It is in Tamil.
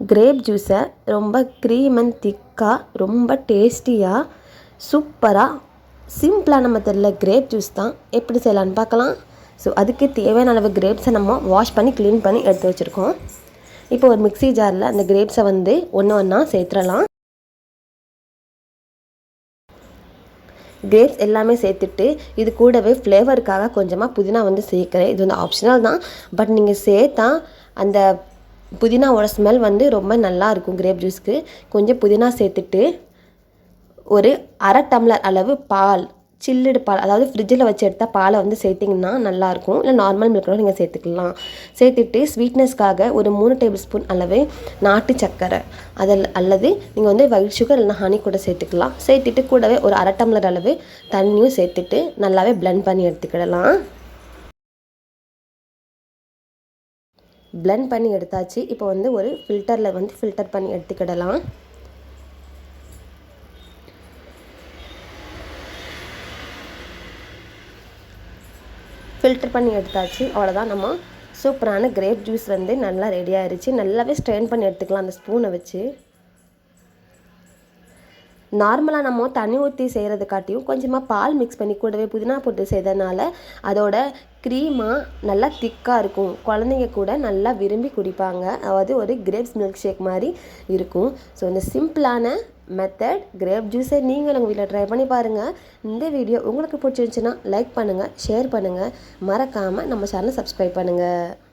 கிரேப் ஜூஸை ரொம்ப க்ரீம் அண்ட் திக்காக ரொம்ப டேஸ்டியாக சூப்பராக சிம்பிளாக நம்ம தெரில கிரேப் ஜூஸ் தான் எப்படி செய்யலான்னு பார்க்கலாம். ஸோ அதுக்கு தேவையான அளவு கிரேப்ஸை நம்ம வாஷ் பண்ணி க்ளீன் பண்ணி எடுத்து வச்சுருக்கோம். இப்போ ஒரு மிக்ஸி ஜாரில் அந்த கிரேப்ஸை வந்து ஒன்று ஒன்றா சேர்த்துடலாம். கிரேப்ஸ் எல்லாமே சேர்த்துட்டு இது கூடவே ஃப்ளேவருக்காக கொஞ்சமாக புதினா வந்து சேர்க்குறேன். இது வந்து ஆப்ஷனல் தான். பட் நீங்கள் சேர்த்தா அந்த புதினாவோட ஸ்மெல் வந்து ரொம்ப நல்லா இருக்கும் கிரேப் ஜூஸ்க்கு கொஞ்சம் புதினா சேர்த்துட்டு ஒரு அரை டம்ளர் அளவு பால் சில்லுடு பால் அதாவது ஃப்ரிட்ஜில் வச்சு எடுத்தால் பாலை வந்து சேர்த்திங்கன்னா நல்லாயிருக்கும் இல்லை நார்மல் மில்க் நீங்கள் சேர்த்துக்கலாம். சேர்த்துட்டு ஸ்வீட்னஸ்க்காக ஒரு மூணு டேபிள் ஸ்பூன் அளவு நாட்டு சர்க்கரை. அதில் அல்லது நீங்கள் வந்து ஒயிட் சுகர் இல்லைனா ஹனி கூட சேர்த்துக்கலாம். சேர்த்துட்டு கூடவே ஒரு அரை டம்ளர் அளவு தண்ணியும் சேர்த்துட்டு நல்லாவே பிளெண்ட் பண்ணி எடுத்துக்கிடலாம். பிளெண்ட் பண்ணி எடுத்தாச்சு. இப்போ வந்து ஒரு ஃபில்டரில் வந்து ஃபில்டர் பண்ணி எடுத்துக்கிடலாம். ஃபில்டர் பண்ணி எடுத்தாச்சு. அவ்வளோதான் நம்ம சூப்பரான கிரேப் ஜூஸ் வந்து நல்லா ரெடி ஆயிடுச்சு நல்லாவே ஸ்ட்ரெயின் பண்ணி எடுத்துக்கலாம் அந்த ஸ்பூனை வச்சு. நார்மலாக நம்ம தண்ணி ஊற்றி செய்கிறது காட்டியும் கொஞ்சமாக பால் மிக்ஸ் பண்ணி கூடவே புதினா போட்டு செய்கிறதுனால அதோட க்ரீமாக நல்லா திக்காக இருக்கும். குழந்தைங்க கூட நல்லா விரும்பி குடிப்பாங்க. அதாவது ஒரு கிரேப்ஸ் மில்க் ஷேக் மாதிரி இருக்கும். ஸோ இந்த சிம்பிளான மெத்தட் கிரேப் ஜூஸை நீங்கள் உங்கள் வீட்டில் ட்ரை பண்ணி பாருங்கள் இந்த வீடியோ உங்களுக்கு பிடிச்சிருந்துச்சுன்னா லைக் பண்ணுங்கள் ஷேர் பண்ணுங்கள் மறக்காமல் நம்ம சேனலை சப்ஸ்கிரைப் பண்ணுங்கள்